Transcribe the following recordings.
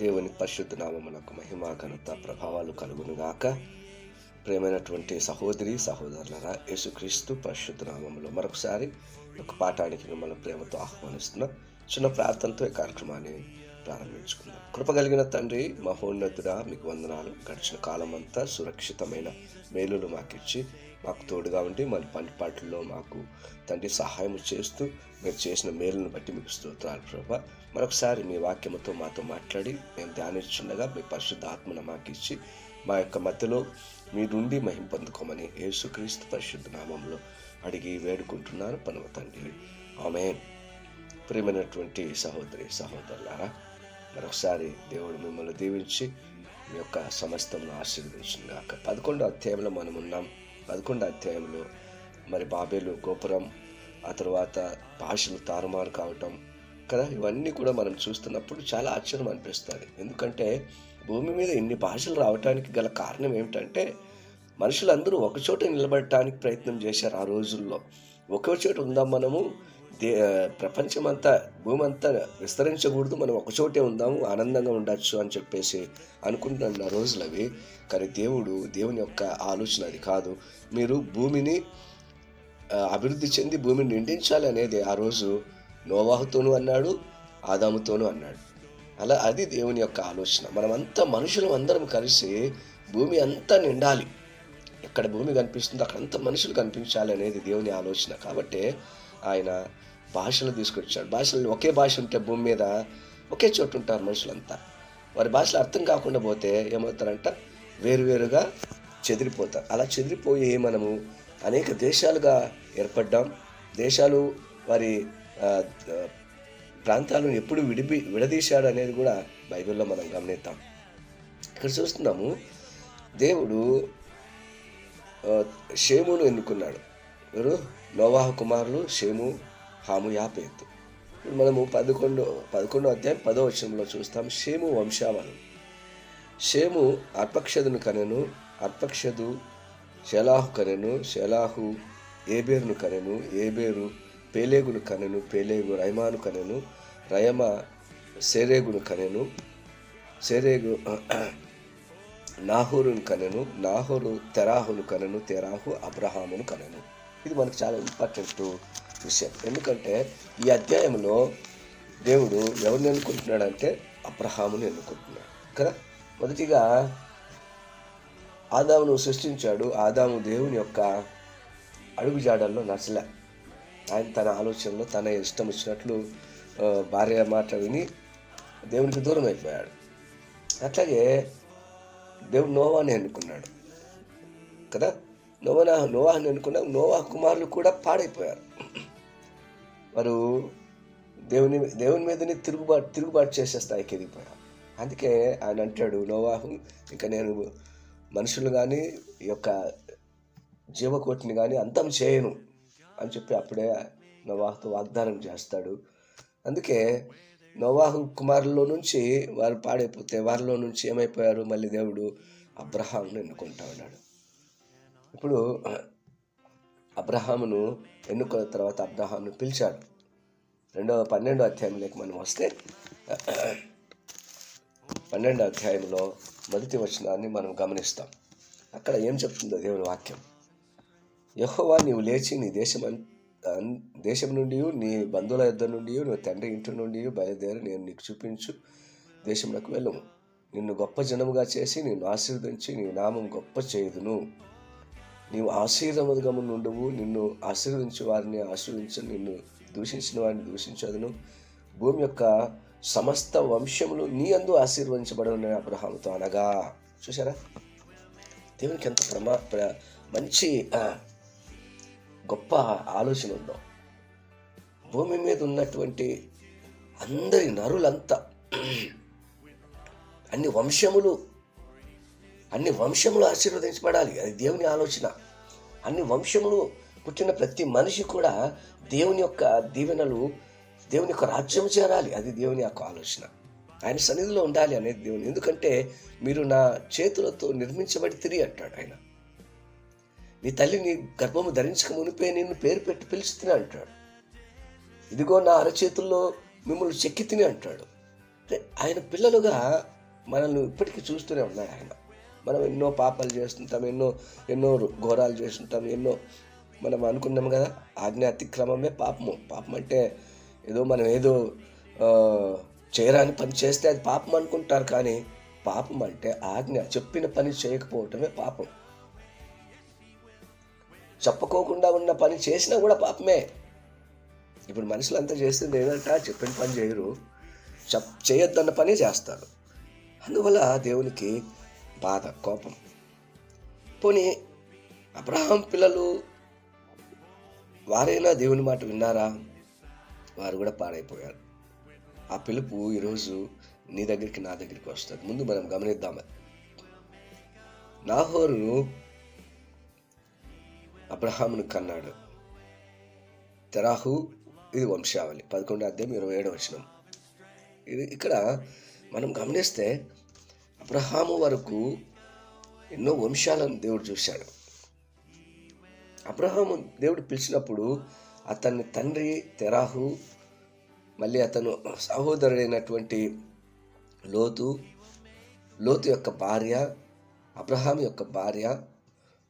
దేవుని పరిశుద్ధ నామమునకు మహిమ ఘనత ప్రభావాలు కలుగునుగాక. ప్రేమైనటువంటి సహోదరి సహోదరులరా యేసుక్రీస్తు పరిశుద్ధనామంలో మరొకసారి ఒక పాఠానికి మిమ్మల్ని ప్రేమతో ఆహ్వానిస్తున్నా చిన్న ప్రార్థనతో ఈ కార్యక్రమాన్ని ప్రారంభించుకుందాం. కృపగలిగిన తండ్రి మహోన్నతుడా మీకు వందనాలు. గడిచిన కాలం అంతా సురక్షితమైన మేలులు మాకిచ్చి మాకు తోడుగా ఉండి మన పనిపాట్లలో మాకు తండ్రి సహాయం చేస్తూ మీరు చేసిన మేలును బట్టి మీకు స్తోత్రాలు ప్రభా. మరొకసారి మీ వాక్యముతో మాతో మాట్లాడి మేము ధ్యానించుండగా మీ పరిశుద్ధ ఆత్మను మాకు ఇచ్చి మా యొక్క మధ్యలో మీరుండి మహిం పొందుకోమని యేసుక్రీస్తు పరిశుద్ధ నామంలో అడిగి వేడుకుంటున్నాను. పనుమ తండ్రి. ఆమె ప్రియమైనటువంటి సహోదరి సహోదరులారా మరొకసారి దేవుడు మిమ్మల్ని దీవించి మీ యొక్క సమస్తమును ఆశీర్వదించిందాక పదకొండో అధ్యాయంలో మనం ఉన్నాం. పదకొండో అధ్యాయంలో మరి బాబేలు గోపురం ఆ తర్వాత భాషలు తారుమారు కావటం కదా ఇవన్నీ కూడా మనం చూస్తున్నప్పుడు చాలా ఆశ్చర్యం అనిపిస్తుంది. ఎందుకంటే భూమి మీద ఇన్ని భాషలు రావటానికి గల కారణం ఏమిటంటే మనుషులందరూ ఒకచోట నిలబడటానికి ప్రయత్నం చేశారు ఆ రోజుల్లో. ఒకే చోట ఉందాం మనము దే ప్రపంచమంతా భూమి అంతా విస్తరించకూడదు. మనం ఒకచోటే ఉందాము ఆనందంగా ఉండొచ్చు అని చెప్పేసి అనుకుంటున్న రోజులు అవి. కానీ దేవుడు దేవుని యొక్క ఆలోచన అది కాదు. మీరు భూమిని అభివృద్ధి చెంది భూమిని నిండించాలి అనేది ఆ రోజు నోవాహుతోనూ అన్నాడు ఆదాముతోనూ అన్నాడు. అలా అది దేవుని యొక్క ఆలోచన. మనమంతా మనుషులం అందరం కలిసి భూమి అంతా నిండాలి. ఎక్కడ భూమి కనిపిస్తుందో అక్కడంతా మనుషులు కనిపించాలి అనేది దేవుని ఆలోచన. కాబట్టి ఆయన భాషలు తీసుకొచ్చాడు. భాషలు ఒకే భాష ఉంటే భూమి మీద ఒకే చోటు ఉంటారు మనుషులంతా. వారి భాషలు అర్థం కాకుండా పోతే ఏమవుతారంట? వేరువేరుగా చెదిరిపోతారు. అలా చెదిరిపోయి మనము అనేక దేశాలుగా ఏర్పడ్డాం. దేశాలు వారి ప్రాంతాలను ఎప్పుడు విడిపి విడదీశాడు అనేది కూడా బైబిల్లో మనం గమనిద్దాం. ఇక్కడ చూస్తున్నాము దేవుడు షేమును ఎన్నుకున్నాడు. ఎవరు? నోవాహ కుమారులు షేము హాము యాపేత్. మనము పదకొండు పదకొండో అధ్యాయం పదో వచనంలో చూస్తాం షేము వంశావళి. షేము అర్పక్షదును కనెను అర్పక్షదు షెలాహు కనెను షెలాహు ఏబేరును కనెను ఏబేరు పేలేగును కనెను పేలేగు రైమాను కనెను రయమ సేరేగును కనెను సేరేగు నాహూరును కనెను నాహూరు తెరాహును కనెను తెరాహు అబ్రహామును కనెను. ఇది మనకు చాలా ఇంపార్టెంట్ విషయం. ఎందుకంటే ఈ అధ్యాయంలో దేవుడు ఎవరిని ఎన్నుకుంటున్నాడంటే అబ్రహాముని ఎన్నుకుంటున్నాడు కదా? మొదటిగా ఆదామును సృష్టించాడు. ఆదాము దేవుని యొక్క అడుగుజాడల్లో నచ్చలే ఆయన తన ఆలోచనలో తన ఇష్టం వచ్చినట్లు భార్య మాట విని దేవునికి దూరం అయిపోయాడు. అట్లాగే దేవుడు నోవాని ఎన్నుకున్నాడు కదా? నోవనా నోవాహని అనుకున్న నోవా కుమారులు కూడా పాడైపోయారు. వారు దేవుని దేవుని మీదనే తిరుగుబాటు తిరుగుబాటు చేసే స్థాయికి ఎదిగిపోయారు. అందుకే ఆయన అంటాడు నోవాహు ఇంకా నేను మనుషులు కానీ ఈ యొక్క జీవకోటిని కానీ అంతం చేయను అని చెప్పి అప్పుడే నోవాహుతో వాగ్దానం చేస్తాడు. అందుకే నోవాహు కుమారుల్లో నుంచి వారు పాడైపోతే వారిలో నుంచి ఏమైపోయారు? మళ్ళీ దేవుడు అబ్రహాంను ఎన్నుకుంటా ఉన్నాడు. ఇప్పుడు అబ్రహామును ఎన్నుకున్న తర్వాత అబ్రహామును పిలిచాడు. రెండవ పన్నెండో అధ్యాయంలోకి మనం వస్తే పన్నెండో అధ్యాయంలో మొదటి వచనాన్ని మనం గమనిస్తాం. అక్కడ ఏం చెప్తుందో దేవుని వాక్యం. యహోవా నీవు లేచి నీ దేశం అన్- దేశం నుండి నీ బంధువుల ఇద్దరు నుండి నువ్వు తండ్రి ఇంటి నుండి బయలుదేరి నేను నీకు చూపించు దేశంలోకి వెళ్ళము. నిన్ను గొప్ప జనముగా చేసి నిన్ను ఆశీర్వదించి నీ నామం గొప్ప చేయుదును. నీవు ఆశీర్వదగము ఉండవు నిన్ను ఆశీర్వదించే వారిని ఆశీర్వదించు నిన్ను దూషించిన వారిని దూషించదును భూమి యొక్క సమస్త వంశములు నీ అందు ఆశీర్వదించబడని అబ్రహాముతో అనగా. చూసారా దేవునికి ఎంత ప్రమా మంచి గొప్ప ఆలోచన ఉందో. భూమి మీద ఉన్నటువంటి అందరి నరులంతా అన్ని వంశములు అన్ని వంశములు ఆశీర్వదించబడాలి. అది దేవుని ఆలోచన. అన్ని వంశములు పుట్టిన ప్రతి మనిషి కూడా దేవుని యొక్క దీవెనలు దేవుని యొక్క రాజ్యం చేరాలి. అది దేవుని యొక్క ఆలోచన. ఆయన సన్నిధిలో ఉండాలి అనేది దేవుని. ఎందుకంటే మీరు నా చేతులతో నిర్మించబడి తిరిగి అంటాడు ఆయన. నీ తల్లి నీ గర్భము ధరించక మునిపే నిన్ను పేరు పెట్టి పిలుచుతున్నా అంటాడు. ఇదిగో నా అరచేతుల్లో మిమ్మల్ని చెక్కి తిని అంటాడు. అంటే ఆయన పిల్లలుగా మనల్ని ఇప్పటికీ చూస్తూనే ఉన్నాడు ఆయన. మనం ఎన్నో పాపాలు చేస్తుంటాం ఎన్నో ఎన్నో ఘోరాలు చేస్తుంటాం ఎన్నో మనం అనుకున్నాం కదా ఆజ్ఞ అతిక్రమమే పాపము. పాపం అంటే ఏదో మనం ఏదో చేయరాని పని చేస్తే అది పాపం అనుకుంటారు కానీ పాపం అంటే ఆజ్ఞ. చెప్పిన పని చేయకపోవటమే పాపం. చెప్పుకోకుండా ఉన్న పని చేసినా కూడా పాపమే. ఇప్పుడు మనుషులు అంతా చేస్తుంది ఏంటంట చెప్పిన పని చేయరు. చెప్ చేయొద్దన్న పని చేస్తారు. అందువల్ల దేవునికి బాధ కోపం. పోనీ అబ్రహాం పిల్లలు వారైనా దేవుని మాట విన్నారా? వారు కూడా పాడైపోయారు. ఆ పిలుపు ఈరోజు నీ దగ్గరికి నా దగ్గరికి వస్తుంది. ముందు మనం గమనిద్దాం అది. నాహోరు అబ్రహామును కన్నాడు. తెరాహు ఇది వంశావళి పదకొండు అధ్యాయం ఇరవై ఏడు వచనం. ఇది ఇక్కడ మనం గమనిస్తే అబ్రహాము వరకు ఎన్నో వంశాలను దేవుడు చూశాడు. అబ్రహాము దేవుడు పిలిచినప్పుడు అతని తండ్రి తెరాహు మళ్ళీ అతను సహోదరుడైనటువంటి లోతు లోతు యొక్క భార్య అబ్రహాం యొక్క భార్య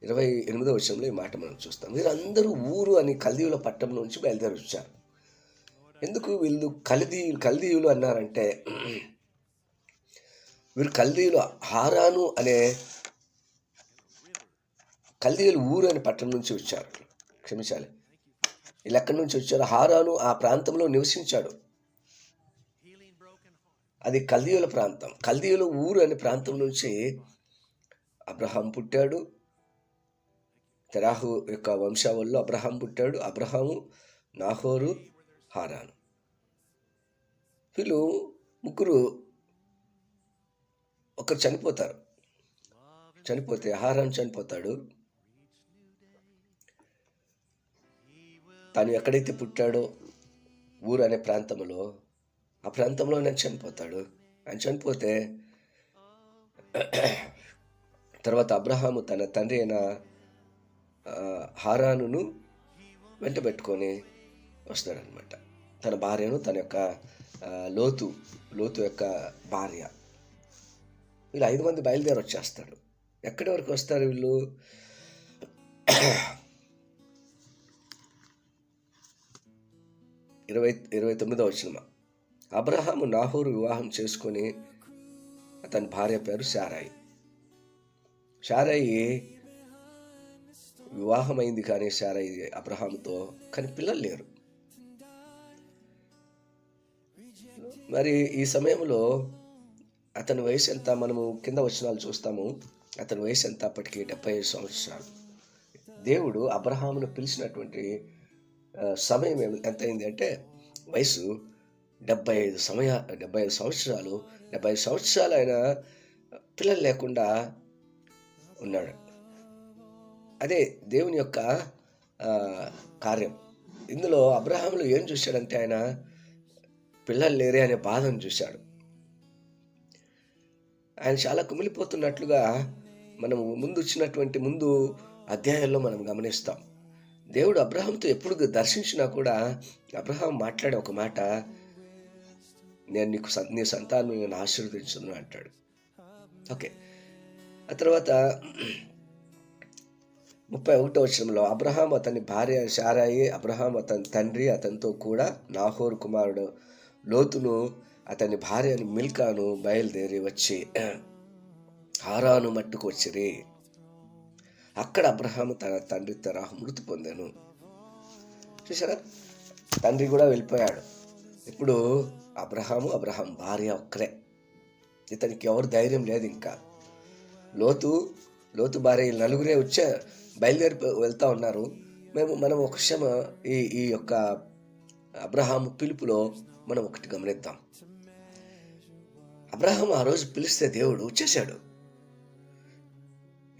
ఇరవై ఎనిమిదో విషయంలో ఈ మాట మనం చూస్తాం. వీరందరూ ఊరు అని కల్దీవుల పట్టణం నుంచి బయలుదేరి వచ్చారు ఎందుకు వీళ్ళు కల్దీయులు కల్దీయులు అన్నారంటే వీరు కల్దీయులు హారాను అనే కల్దీయులు ఊరు అనే పట్టణం నుంచి వచ్చారు. క్షమించాలి. వీళ్ళు ఎక్కడి నుంచి వచ్చారు. హారాను ఆ ప్రాంతంలో నివసించాడు. అది కల్దీయుల ప్రాంతం. కల్దీయుల ఊరు అనే ప్రాంతం నుంచి అబ్రహాం పుట్టాడు. తెరాహు యొక్క వంశావళిలో అబ్రహాం పుట్టాడు. అబ్రహాము నాహోరు హారాను. వీళ్ళు ముగ్గురు ఒకరు చనిపోతారు. చనిపోతే హారాన్ చనిపోతాడు. తను ఎక్కడైతే పుట్టాడో ఊరు అనే ప్రాంతంలో ఆ ప్రాంతంలో నేను చనిపోతాడు. ఆయన చనిపోతే తర్వాత అబ్రహాము తన తండ్రి అయిన హారాను హారానును వెంట పెట్టుకొని వస్తాడనమాట తన భార్యను తన యొక్క లోతు లోతు యొక్క భార్య. వీళ్ళు ఐదు మంది బయలుదేరి వచ్చేస్తాడు ఎక్కడి వరకు వస్తారు వీళ్ళు? ఇరవై ఇరవై తొమ్మిదో వచ్చిన అబ్రహాము నాహూరు వివాహం చేసుకొని అతని భార్య పేరు శారాయి శారాయి వివాహమైంది కానీ శారాయి అబ్రహాముతో కానీ పిల్లలు లేరు. మరి ఈ సమయంలో అతని వయసు ఎంత మనము కింద వచనాలు చూస్తాము అతని వయసు ఎంత అప్పటికి డెబ్బై ఐదు సంవత్సరాలు. దేవుడు అబ్రహామును పిలిచినటువంటి సమయం ఏమి- ఎంత అయింది అంటే వయసు డెబ్బై ఐదు సమయ డెబ్బై ఐదు సంవత్సరాలు డెబ్బై ఐదు సంవత్సరాలు ఆయన పిల్లలు లేకుండా ఉన్నాడు. అదే దేవుని యొక్క కార్యం. ఇందులో అబ్రహాములు ఏం చూశాడంటే ఆయన పిల్లలు లేరే అనే బాధను చూశాడు. ఆయన చాలా కుమిలిపోతున్నట్లుగా మనం ముందు వచ్చినటువంటి ముందు అధ్యాయాల్లో మనం గమనిస్తాం. దేవుడు అబ్రహాంతో ఎప్పుడు దర్శించినా కూడా అబ్రహాం మాట్లాడే ఒక మాట నేను నీకు నీ సంతానం నేను ఆశీర్వదించును అంటాడు. ఓకే. ఆ తర్వాత ముప్పై ఒకటో వచనంలో అబ్రహాం అతని భార్య శారాయి అబ్రహాం అతని తండ్రి అతనితో కూడా నాహోర్ కుమారుడు లోతును అతని భార్యను మిల్కాను బయలుదేరి వచ్చి హారాను మట్టుకు వచ్చిరి. అక్కడ అబ్రహాము తన తండ్రి తరహ మృతి పొందాను. చూసారా తండ్రి కూడా వెళ్ళిపోయాడు. ఇప్పుడు అబ్రహాము అబ్రహాం భార్య ఒక్కరే. ఇతనికి ఎవరు ధైర్యం లేదు ఇంకా. లోతు లోతు భార్య నలుగురే వచ్చే బయలుదేరి వెళ్తా ఉన్నారు. మేము మనం ఒక క్షమ ఈ ఈ యొక్క అబ్రహాము పిలుపులో మనం ఒకటి గమనిద్దాం. అబ్రహం ఆ రోజు పిలిస్తే దేవుడు వచ్చేసాడు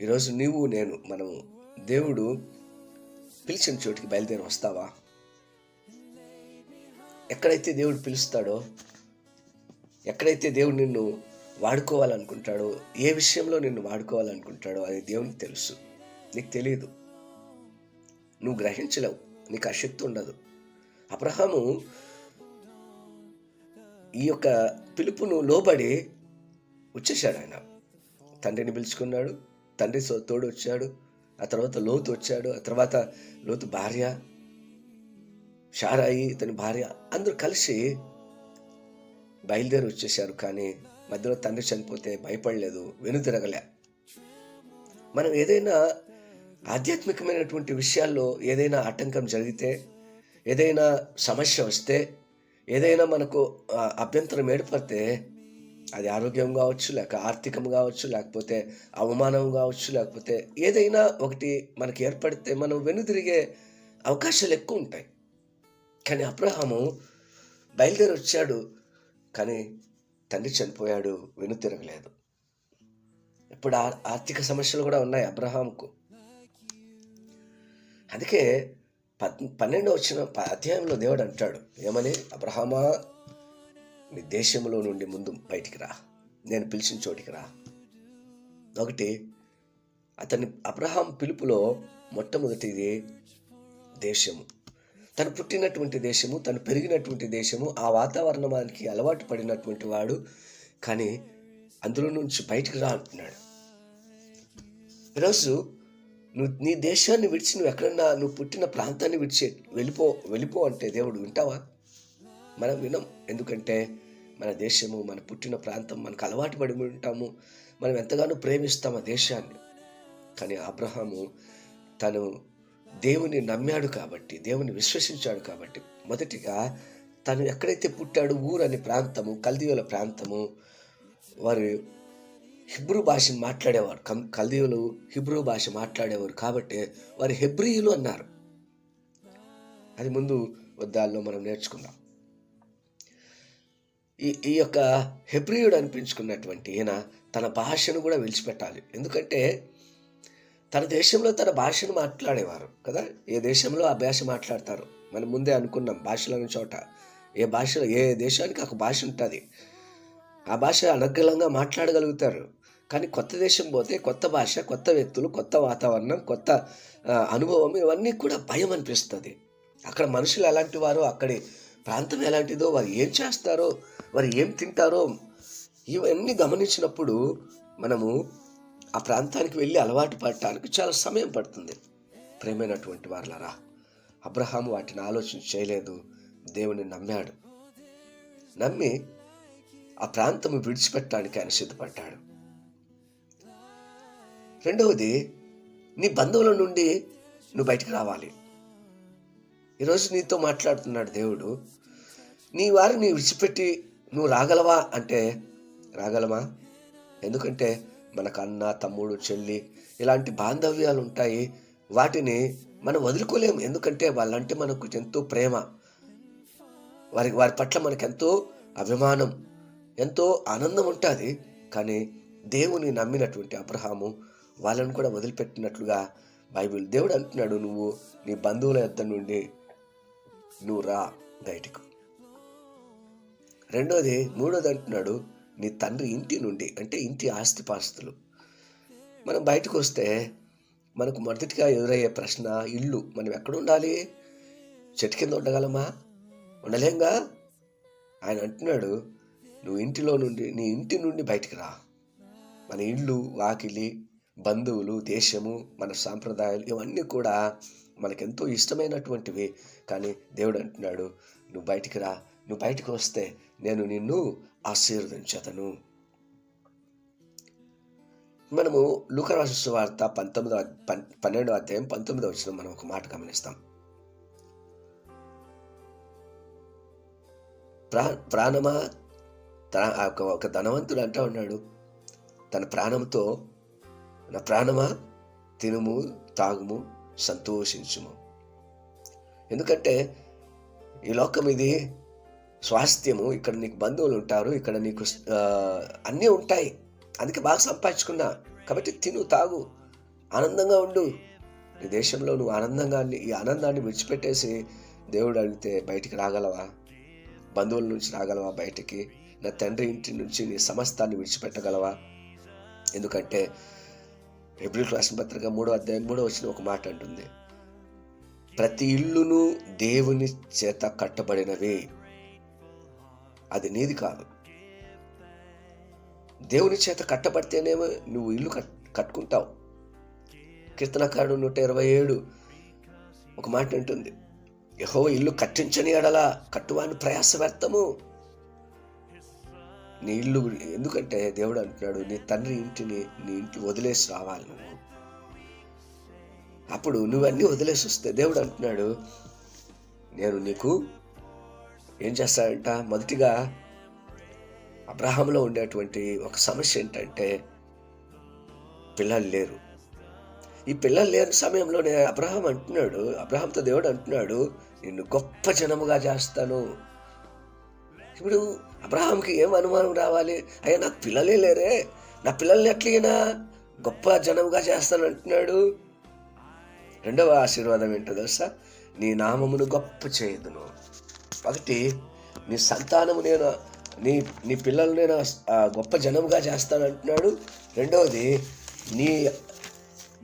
ఈరోజు నీవు నేను మనము దేవుడు పిలిచిన చోటికి బయలుదేరి వస్తావా? ఎక్కడైతే దేవుడు పిలుస్తాడో ఎక్కడైతే దేవుడు నిన్ను వాడుకోవాలనుకుంటాడో ఏ విషయంలో నిన్ను వాడుకోవాలనుకుంటాడో అది దేవునికి తెలుసు. నీకు తెలియదు నువ్వు గ్రహించలేవు. నీకు ఆ శక్తి ఉండదు. అబ్రహాము ఈ యొక్క పిలుపును లోబడి వచ్చేసాడు ఆయన. తండ్రిని పిలుచుకున్నాడు తండ్రి సో- తోడు వచ్చాడు ఆ తర్వాత లోతు వచ్చాడు ఆ తర్వాత లోతు భార్య షారాయి ఇతని భార్య అందరూ కలిసి బయలుదేరి వచ్చేసారు కానీ మధ్యలో తండ్రి చనిపోతే భయపడలేదు వెనుతిరగలే మనం ఏదైనా ఆధ్యాత్మికమైనటువంటి విషయాల్లో ఏదైనా ఆటంకం జరిగితే ఏదైనా సమస్య వస్తే ఏదైనా మనకు అభ్యంతరం ఏర్పడితే అది ఆరోగ్యం కావచ్చు లేక ఆర్థికం కావచ్చు లేకపోతే అవమానం కావచ్చు లేకపోతే ఏదైనా ఒకటి మనకి ఏర్పడితే మనం వెనుదిరిగే అవకాశాలు ఎక్కువ ఉంటాయి. కానీ అబ్రహాము బయలుదేరి వచ్చాడు కానీ తండ్రి చనిపోయాడు వెనుతిరగలేదు. ఇప్పుడు ఆ- ఆర్థిక సమస్యలు కూడా ఉన్నాయి అబ్రహాంకు అందుకే పద్ పన్నెండో వచ్చిన ప- అధ్యాయంలో దేవుడు అంటాడు ఏమని? అబ్రహమా నీ దేశంలో నుండి ముందు బయటికి రా. నేను పిలిచిన చోటికి రా. ఒకటి అతని అబ్రహాం పిలుపులో మొట్టమొదటిది దేశము. తను పుట్టినటువంటి దేశము తను పెరిగినటువంటి దేశము ఆ వాతావరణానికి అలవాటు పడినటువంటి వాడు కానీ అందులో నుంచి బయటికి రా అంటున్నాడు. ఈరోజు నువ్వు నీ దేశాన్ని విడిచి నువ్వు ఎక్కడన్నా నువ్వు పుట్టిన ప్రాంతాన్ని విడిచి వెళ్ళిపో వెళ్ళిపో అంటే దేవుడు వింటావా? మనం వినం. ఎందుకంటే మన దేశము మన పుట్టిన ప్రాంతం మనకు అలవాటు పడి ఉంటాము. మనం ఎంతగానో ప్రేమిస్తాం ఆ దేశాన్ని. కానీ అబ్రహాము తను దేవుని నమ్మాడు కాబట్టి దేవుని విశ్వసించాడు కాబట్టి మొదటిగా తను ఎక్కడైతే పుట్టాడు ఊరు అనే ప్రాంతము కల్దీవల ప్రాంతము వారు హిబ్రూ భాషను మాట్లాడేవారు. కం కల్దీయులు హిబ్రూ భాష మాట్లాడేవారు కాబట్టి వారు హెబ్రియులు అన్నారు. అది ముందు వద్దాల్లో మనం నేర్చుకుందాం. ఈ ఈ యొక్క హెబ్రియుడు అనిపించుకున్నటువంటి ఈయన తన భాషను కూడా విడిచిపెట్టాలి. ఎందుకంటే తన దేశంలో తన భాషను మాట్లాడేవారు కదా. ఏ దేశంలో ఆ భాష మాట్లాడతారు? మనం ముందే అనుకున్నాం భాషలోని చోట. ఏ భాషలో ఏ దేశానికి ఒక భాష ఉంటుంది? ఆ భాష అనర్గళంగా మాట్లాడగలుగుతారు. కానీ కొత్త దేశం పోతే కొత్త భాష కొత్త వ్యక్తులు కొత్త వాతావరణం కొత్త అనుభవం ఇవన్నీ కూడా భయం అనిపిస్తుంది. అక్కడ మనుషులు ఎలాంటి వారో అక్కడి ప్రాంతం ఎలాంటిదో వారు ఏం చేస్తారో వారు ఏం తింటారో ఇవన్నీ గమనించినప్పుడు మనము ఆ ప్రాంతానికి వెళ్ళి అలవాటు పడటానికి చాలా సమయం పడుతుంది. ప్రేమైనటువంటి వారులరా అబ్రహాం వాటిని ఆలోచన చేయలేదు. దేవుని నమ్మాడు. నమ్మి ఆ ప్రాంతం విడిచిపెట్టడానికి ఆయన సిద్ధపడ్డాడు. రెండవది నీ బంధువుల నుండి నువ్వు బయటికి రావాలి. ఈరోజు నీతో మాట్లాడుతున్నాడు దేవుడు. నీ వారిని విడిచిపెట్టి నువ్వు రాగలవా అంటే రాగలమా? ఎందుకంటే మనకు అన్న తమ్ముడు చెల్లి ఇలాంటి బాంధవ్యాలు ఉంటాయి. వాటిని మనం వదులుకోలేము. ఎందుకంటే వాళ్ళంటే మనకు ఎంతో ప్రేమ. వారి వారి పట్ల మనకు ఎంతో అభిమానం ఎంతో ఆనందం ఉంటుంది. కానీ దేవుని నమ్మినటువంటి అబ్రహాము వాళ్ళని కూడా వదిలిపెట్టినట్లుగా బైబిల్ దేవుడు అంటున్నాడు నువ్వు నీ బంధువుల యొద్ద నుండి నువ్వు రా బయటకు. రెండోది మూడోది అంటున్నాడు నీ తండ్రి ఇంటి నుండి అంటే ఇంటి ఆస్తిపాస్తులు. మనం బయటకు వస్తే మనకు మొదటిగా ఎదురయ్యే ప్రశ్న ఇల్లు. మనం ఎక్కడ ఉండాలి? చెట్టు కింద ఉండగలమా? ఉండలేంగా? ఆయన అంటున్నాడు నువ్వు ఇంటిలో నుండి నీ ఇంటి నుండి బయటికి రా. మన ఇల్లు వాకిలి బంధువులు దేశము మన సాంప్రదాయాలు ఇవన్నీ కూడా మనకెంతో ఇష్టమైనటువంటివి. కానీ దేవుడు అంటున్నాడు నువ్వు బయటికి రా నువ్వు బయటికి వస్తే నేను నిన్ను ఆశీర్వదించదను. మనము లూకరాసు వార్త పంతొమ్మిదో పన్నెండో అధ్యాయం పంతొమ్మిదో వచ్చిన మనం ఒక మాట గమనిస్తాం. ప్రా ప్రాణమా తన ఒక ఒక ధనవంతుడు అంటా ఉన్నాడు. తన ప్రాణంతో నా ప్రాణమా? తినుము తాగుము సంతోషించుము. ఎందుకంటే ఈ లోకం ఇది స్వాస్థ్యము. ఇక్కడ నీకు బంధువులు ఉంటారు. ఇక్కడ నీకు అన్నీ ఉంటాయి. అందుకే బాగా సంపాదించుకున్నా. కాబట్టి తిను తాగు. ఆనందంగా ఉండు. ఈ దేశంలో నువ్వు ఆనందంగా ఈ ఆనందాన్ని విడిచిపెట్టేసి దేవుడు అడిగితే బయటికి రాగలవా? బంధువుల నుంచి రాగలవా బయటికి? నా తండ్రి ఇంటి నుంచి నీ సమస్తాన్ని విడిచిపెట్టగలవా? ఎందుకంటే ఏప్రిల్ రాసిన పత్రిక మూడో అధ్యాయం మూడో వచ్చిన ఒక మాట అంటుంది. ప్రతి ఇల్లును దేవుని చేత కట్టబడినవి. అది నీది కాదు. దేవుని చేత కట్టబడితేనేమో నువ్వు ఇల్లు కట్ కట్టుకుంటావు. కీర్తనకారుడు నూట ఇరవై ఏడు ఒక మాట ఉంటుంది యహో ఇల్లు కట్టించని ఎడలా కట్టువాని ప్రయాస వ్యర్థము. నీ ఇల్లు ఎందుకంటే దేవుడు అంటున్నాడు నీ తండ్రి ఇంటిని నీ ఇంటి వదిలేసి రావాలి నువ్వు. అప్పుడు నువ్వన్నీ వదిలేసి వస్తే దేవుడు అంటున్నాడు నేను నీకు ఏం చేస్తాడంట మొదటిగా అబ్రహాంలో ఉండేటువంటి ఒక సమస్య ఏంటంటే పిల్లలు లేరు. ఈ పిల్లలు లేని సమయంలోనే అబ్రహాం అంటున్నాడు అబ్రహాంతో దేవుడు అంటున్నాడు నిన్ను గొప్ప జనముగా చేస్తాను. ఇప్పుడు అబ్రహాంకి ఏం అనుమానం రావాలి? అయ్యా నాకు పిల్లలే లేరే. నా పిల్లల్ని ఎట్లయినా గొప్ప జనముగా చేస్తాను అంటున్నాడు. రెండవ ఆశీర్వాదం ఏంటో తెలుసా? నీ నామమును గొప్ప చేయదును. ఒకటి నీ సంతానము నేను నీ నీ పిల్లలు నేను గొప్ప జనముగా చేస్తాను అంటున్నాడు. రెండవది నీ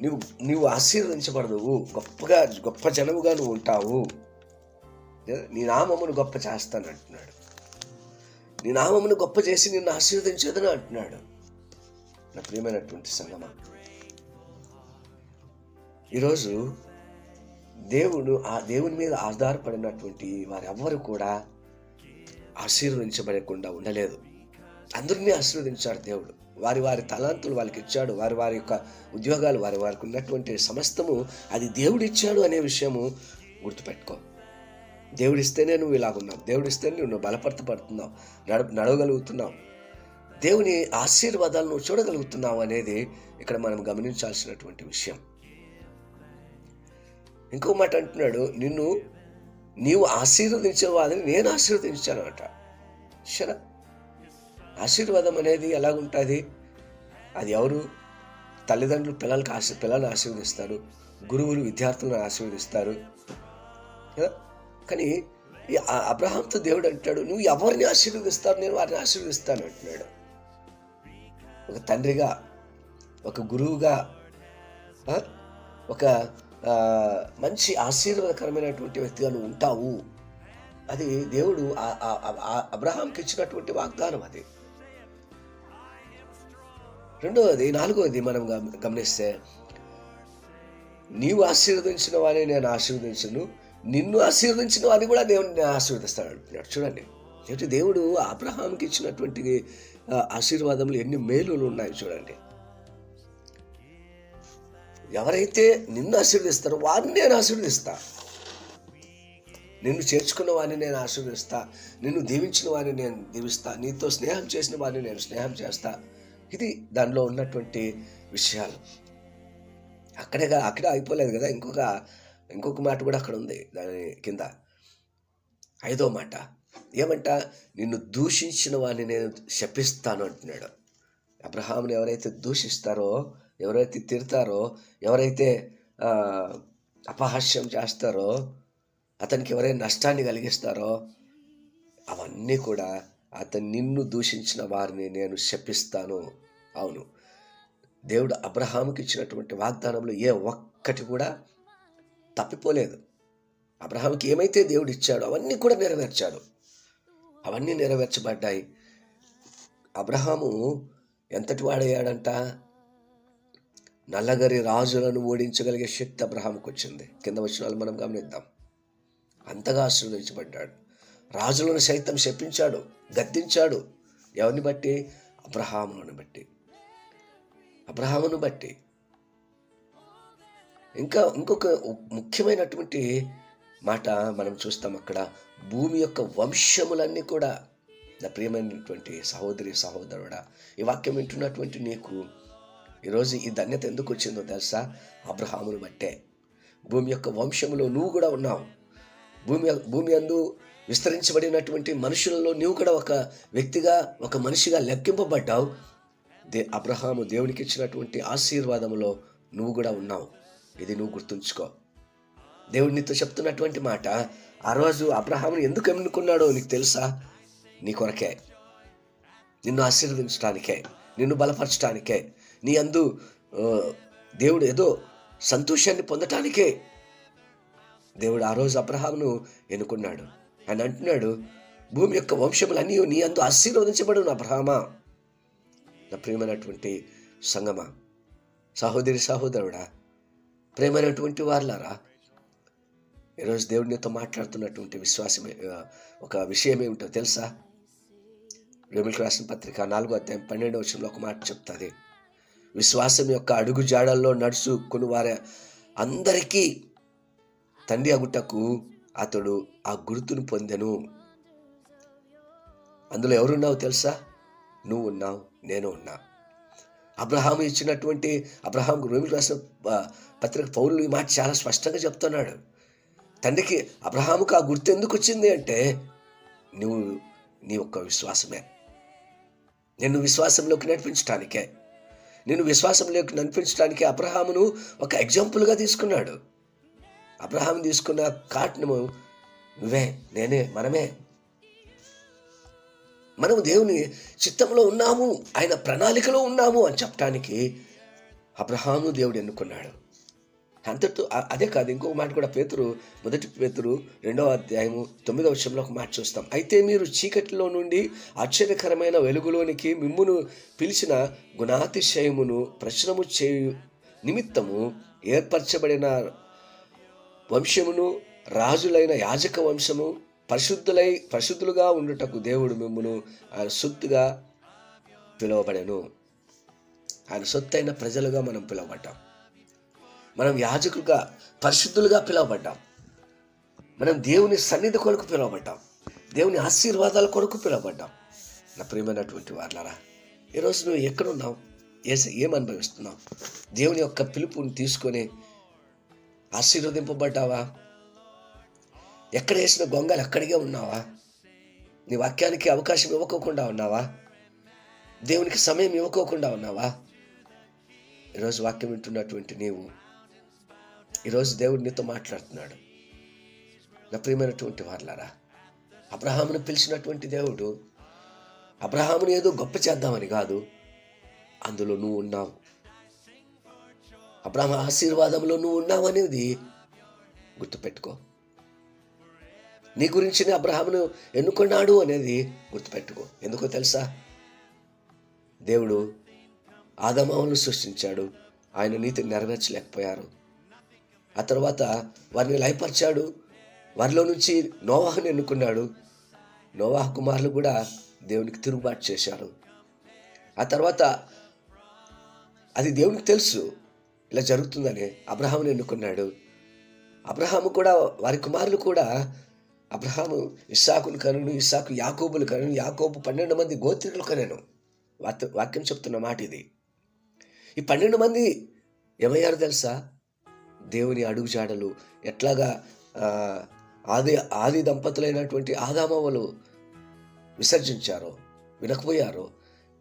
నువ్వు నువ్వు ఆశీర్వదించబడదువు గొప్పగా గొప్ప జనముగా నువ్వు ఉంటావు. నీ నామమును గొప్ప చేస్తాను అంటున్నాడు. నీ నామమును గొప్ప చేసి నిన్ను ఆశీర్వదించేదని అంటున్నాడు. నా ప్రియమైనటువంటి సంగమ. ఈరోజు దేవుడు ఆ దేవుని మీద ఆధారపడినటువంటి వారెవ్వరు కూడా ఆశీర్వదించబడకుండా ఉండలేదు. అందరినీ ఆశీర్వదించాడు దేవుడు. వారి వారి తలాంతులు వాళ్ళకి ఇచ్చాడు. వారి వారి యొక్క ఉద్యోగాలు వారి వారికి ఉన్నటువంటి సమస్తము అది దేవుడు ఇచ్చాడు అనే విషయము గుర్తుపెట్టుకో. దేవుడిస్తేనే నువ్వు ఇలాగున్నావు దేవుడిస్తేనే నువ్వు బలపరచబడుతున్నావు. నడ నడవగలుగుతున్నావు. దేవుని ఆశీర్వాదాలు నువ్వు చూడగలుగుతున్నావు అనేది ఇక్కడ మనం గమనించాల్సినటువంటి విషయం. ఇంకో మాట అంటున్నాడు నిన్ను నీవు ఆశీర్వదించే వారిని నేను ఆశీర్వదించాను అంట. సరే ఆశీర్వాదం అనేది ఎలాగుంటుంది? అది ఎవరు? తల్లిదండ్రులు పిల్లలకి ఆశీ పిల్లలను ఆశీర్వదిస్తారు. గురువులు విద్యార్థులను ఆశీర్వదిస్తారు. కదా కానీ ఆ- అబ్రహాంతో దేవుడు అంటాడు నువ్వు ఎవరిని ఆశీర్వదిస్తావు? నేను వారిని ఆశీర్వదిస్తాను అంటున్నాడు. ఒక తండ్రిగా ఒక గురువుగా ఒక మంచి ఆశీర్వాదకరమైనటువంటి వ్యక్తిగా నువ్వు ఉంటావు. అది దేవుడు అబ్రహాంకి ఇచ్చినటువంటి వాగ్దానం అది. రెండవది నాలుగవది మనం గమనిస్తే నీవు ఆశీర్వదించిన వారిని నేను ఆశీర్వదించను. నిన్ను ఆశీర్వదించిన వారిని కూడా దేవుడిని ఆశీర్వదిస్తాడు అంటున్నాడు. చూడండి అంటే దేవుడు అబ్రహాంకి ఇచ్చినటువంటి ఆశీర్వాదములు ఎన్ని మేలులు ఉన్నాయి చూడండి. ఎవరైతే నిన్ను ఆశీర్వదిస్తారో వారిని నేను ఆశీర్వదిస్తా. నిన్ను చేర్చుకున్న వారిని నేను ఆశీర్వదిస్తా. నిన్ను దీవించిన వారిని నేను దీవిస్తా. నీతో స్నేహం చేసిన వారిని నేను స్నేహం చేస్తా. ఇది దానిలో ఉన్నటువంటి విషయాలు. అక్కడే అక్కడే అయిపోలేదు కదా? ఇంకొక ఇంకొక మాట కూడా అక్కడ ఉంది. దాని కింద ఐదో మాట. ఏమంట? నిన్ను దూషించిన వారిని నేను శపిస్తాను అంటున్నాడు. అబ్రహాముని ఎవరైతే దూషిస్తారో ఎవరైతే తిడతారో ఎవరైతే అపహాస్యం చేస్తారో అతనికి ఎవరైనా నష్టాన్ని కలిగిస్తారో అవన్నీ కూడా అతను నిన్ను దూషించిన వారిని నేను శపిస్తాను. అవును. దేవుడు అబ్రహాముకి ఇచ్చినటువంటి వాగ్దానంలో ఏ ఒక్కటి కూడా తప్పిపోలేదు. అబ్రహాంకి ఏమైతే దేవుడు ఇచ్చాడో అవన్నీ కూడా నెరవేర్చాడు. అవన్నీ నెరవేర్చబడ్డాయి. అబ్రహాము ఎంతటి వాడయ్యాడంట? నల్లగరి రాజులను ఓడించగలిగే శక్తి అబ్రహాంకి వచ్చింది. కింద వచ్చిన మనం గమనిద్దాం. అంతగా ఆశీర్వదించబడ్డాడు. రాజులను సైతం శపించాడు గద్దించాడు. ఎవరిని బట్టి? అబ్రహాములను బట్టి. అబ్రహామును బట్టి. ఇంకా ఇంకొక ముఖ్యమైనటువంటి మాట మనం చూస్తాం అక్కడ. భూమి యొక్క వంశములన్నీ కూడా నా ప్రియమైనటువంటి సహోదరి సహోదరుడా ఈ వాక్యం వింటున్నటువంటి నీకు ఈరోజు ఈ ధన్యత ఎందుకు వచ్చిందో తెలుసా? అబ్రహామును బట్టే. భూమి యొక్క వంశములో నువ్వు కూడా ఉన్నావు. భూమి భూమి అందు విస్తరించబడినటువంటి మనుషులలో నువ్వు కూడా ఒక వ్యక్తిగా ఒక మనిషిగా లెక్కింపబడ్డావు. దే అబ్రహాము దేవునికి ఇచ్చినటువంటి ఆశీర్వాదంలో నువ్వు కూడా ఉన్నావు. ఇది నువ్వు గుర్తుంచుకో. దేవుడు నీతో చెప్తున్నటువంటి మాట ఆ రోజు అబ్రహాముని ఎందుకు ఎన్నుకున్నాడో నీకు తెలుసా? నీ కొరకే. నిన్ను ఆశీర్వదించడానికే నిన్ను బలపరచడానికే నీ అందు దేవుడు ఏదో సంతోషాన్ని పొందటానికే దేవుడు ఆ రోజు అబ్రహామును ఎన్నుకున్నాడు. ఆయన అంటున్నాడు భూమి యొక్క వంశములన్నీ నీ అందు ఆశీర్వదించబడును అబ్రహామా. నా ప్రియమైనటువంటి సంగమ సహోదరి సహోదరుడా ప్రేమైనటువంటి వాళ్ళారా ఈరోజు దేవుడి మాట్లాడుతున్నటువంటి విశ్వాసమే ఒక విషయం ఏమిటో తెలుసా? రేమికి రాసిన పత్రిక నాలుగో అధ్యాయం పన్నెండవ విషయంలో ఒక మాట చెప్తుంది. విశ్వాసం యొక్క అడుగు జాడల్లో నడుచుకుని వారి అందరికీ తండ్రి అగుటకు అతడు ఆ గుర్తును పొందెను. అందులో ఎవరున్నావు తెలుసా? నువ్వు ఉన్నావు నేను ఉన్నా. అబ్రహాం ఇచ్చినటువంటి అబ్రహాం రోమిలు రాసిన పత్రిక పౌరులు ఈ మాట చాలా స్పష్టంగా చెప్తున్నాడు. తండ్రికి అబ్రహాముకు ఆ గుర్తు ఎందుకు వచ్చింది అంటే నువ్వు నీ యొక్క విశ్వాసమే. నిన్ను విశ్వాసంలోకి నడిపించడానికే నేను విశ్వాసంలోకి నడిపించడానికి అబ్రహామును ఒక ఎగ్జాంపుల్గా తీసుకున్నాడు. అబ్రహాం తీసుకున్న కాట్ను నువ్వే నేనే మనమే. మనము దేవుని చిత్తంలో ఉన్నాము ఆయన ప్రణాళికలో ఉన్నాము అని చెప్పడానికి అబ్రహాము దేవుడు ఎన్నుకున్నాడు. అంతటితో అదే కాదు ఇంకొక మాట కూడా పేతురు మొదటి పేతురు రెండవ అధ్యాయము తొమ్మిదవ విషయంలో ఒక మాట చూస్తాం. అయితే మీరు చీకటిలో నుండి ఆశ్చర్యకరమైన వెలుగులోనికి మిమ్మును పిలిచిన గుణాతిశయమును ప్రశ్నము చేయు నిమిత్తము ఏర్పరచబడిన వంశమును రాజులైన యాజక వంశము పరిశుద్ధులై పరిశుద్ధులుగా ఉండుటకు దేవుడు మిమ్మను ఆయన సొత్తుగా పిలువబడను. ఆయన సొత్తైన ప్రజలుగా మనం పిలువబడ్డాం. మనం యాజకులుగా పరిశుద్ధులుగా పిలువబడ్డాం. మనం దేవుని సన్నిధి కొరకు పిలువబడ్డాం. దేవుని ఆశీర్వాదాల కొరకు పిలువబడ్డాం. నా ప్రియమైనటువంటి వాళ్ళరా ఈరోజు నువ్వు ఎక్కడున్నావు? ఏ ఏం అనుభవిస్తున్నావు దేవుని యొక్క పిలుపుని తీసుకొని ఆశీర్వదింపబడ్డావా? ఎక్కడ వేసిన గొంగలు అక్కడికే ఉన్నావా? నీ వాక్యానికి అవకాశం ఇవ్వకోకుండా ఉన్నావా? దేవునికి సమయం ఇవ్వకోకుండా ఉన్నావా? ఈరోజు వాక్యం వింటున్నటువంటి నీవు ఈరోజు దేవుడు నీతో మాట్లాడుతున్నాడు. నా ప్రియమైనటువంటి వాళ్ళారా అబ్రహామును పిలిచినటువంటి దేవుడు అబ్రహామును ఏదో గొప్ప చేద్దామని కాదు అందులో నువ్వు ఉన్నావు. అబ్రహం ఆశీర్వాదంలో నువ్వు ఉన్నావు అనేది గుర్తుపెట్టుకో. నీ గురించి అబ్రహామును ఎన్నుకున్నాడు అనేది గుర్తుపెట్టుకో. ఎందుకో తెలుసా? దేవుడు ఆదమావులను సృష్టించాడు. ఆయన నీతిని నెరవేర్చలేకపోయారు. ఆ తర్వాత వారిని లయపరిచాడు. వారిలో నుంచి నోవాహుని ఎన్నుకున్నాడు. నోవాహ కుమారులు కూడా దేవునికి తిరుగుబాటు చేశారు. ఆ తర్వాత అది దేవునికి తెలుసు. ఇలా జరుగుతుందని అబ్రహాముని ఎన్నుకున్నాడు. అబ్రహాము కూడా వారి కుమారులు కూడా అబ్రహాము ఇస్సాకును కనును ఇస్సాకు యాకోబులు కనును యాకోబు పన్నెండు మంది గోత్రికులు కనెను. వాక్యం చెప్తున్న మాట ఇది. ఈ పన్నెండు మంది ఏమయ్యారు తెలుసా? దేవుని అడుగుజాడలు ఎట్లాగా ఆది ఆది దంపతులైనటువంటి ఆదామవులు విసర్జించారో వినకపోయారో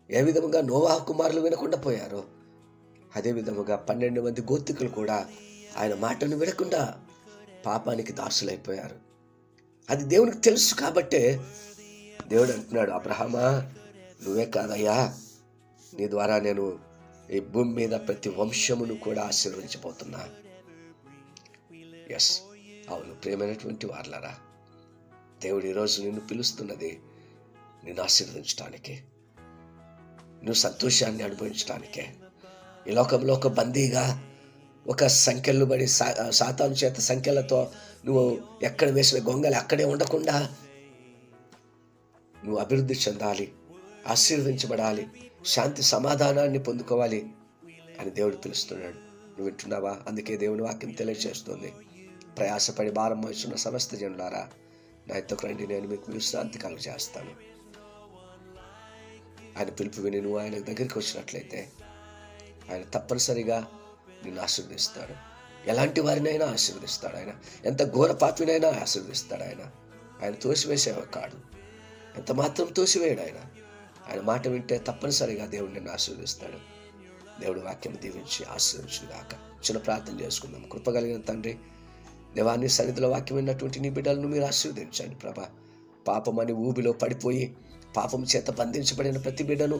ఏ విధముగా నోవాహ కుమారులు వినకుండా పోయారో అదే విధముగా పన్నెండు మంది గోత్రికులు కూడా ఆయన మాటను వినకుండా పాపానికి దాసులైపోయారు. అది దేవునికి తెలుసు కాబట్టే దేవుడు అంటున్నాడు అబ్రహమా నువ్వే కాదయ్యా. నీ ద్వారా నేను ఈ భూమి మీద ప్రతి వంశమును కూడా ఆశీర్వదించబోతున్నా. ఎస్ అవును ప్రేమైనటువంటి వార్లరా దేవుడు ఈరోజు నిన్ను పిలుస్తున్నది నిన్ను ఆశీర్వదించడానికి నువ్వు సంతోషాన్ని అనుభవించడానికే ఈ లోకంలో ఒక బందీగా ఒక సంఖ్యలు బడి సా సాతాను చేత సంఖ్యలతో నువ్వు ఎక్కడ వేసిన గొంగలు అక్కడే ఉండకుండా నువ్వు అభివృద్ధి చెందాలి ఆశీర్వదించబడాలి శాంతి సమాధానాన్ని పొందుకోవాలి అని దేవుడు పిలుస్తున్నాడు. నువ్వు వింటున్నావా? అందుకే దేవుని వాక్యం తెలియజేస్తుంది. ప్రయాసపడి భారం వహిస్తున్న సమస్త జనులారా నా ఎత్తుకు రండి నేను మీకు విశ్రాంతి కలుగు చేస్తాను ఆయన పిలుపు విని నువ్వు ఆయన దగ్గరికి వచ్చినట్లయితే ఆయన తప్పనిసరిగా నిన్ను ఆశీర్వదిస్తాడు. ఎలాంటి వారినైనా ఆశీర్వదిస్తాడు ఆయన. ఎంత ఘోర పాపినైనా ఆశీర్వదిస్తాడు ఆయన. ఆయన తోసివేసేవ కాడు. ఎంత మాత్రం తోసివేయడు ఆయన. ఆయన మాట వింటే తప్పనిసరిగా దేవుడు నిన్ను ఆశీర్వదిస్తాడు. దేవుడు వాక్యం దీవించి ఆశీర్వించుగాక చిన్న ప్రార్థన చేసుకుందాం. కృపగలిగిన తండ్రి దేవాన్ని సన్నిధిలో వాక్యం విన్నటువంటి నీ బిడ్డలను మీరు ఆశీర్వదించండి ప్రభా. అని ఊబిలో పడిపోయి పాపం చేత బంధించబడిన ప్రతి బిడ్డను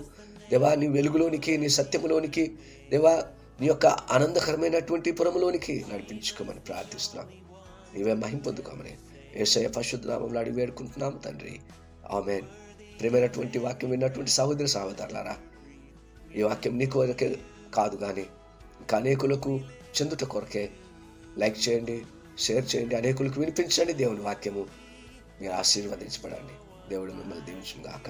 దేవా నీ వెలుగులోనికి నీ సత్యములోనికి దేవా నీ యొక్క ఆనందకరమైనటువంటి పురములోనికి నడిపించుకోమని ప్రార్థిస్తున్నాం. నీవే మహింపొందుకోమని ఏసయ పశుద్ధనామంలో అడిగి వేడుకుంటున్నాము తండ్రి. ఆమె ప్రేమైనటువంటి వాక్యం విన్నటువంటి సహోదరి సహోదరులారా ఈ వాక్యం నీ కొరకే కాదు కానీ ఇంకా అనేకులకు చెందుట కొరకే లైక్ చేయండి షేర్ చేయండి అనేకులకు వినిపించండి దేవుని వాక్యము. మీరు ఆశీర్వదించబడండి. దేవుడు మిమ్మల్ని దీవించుగాక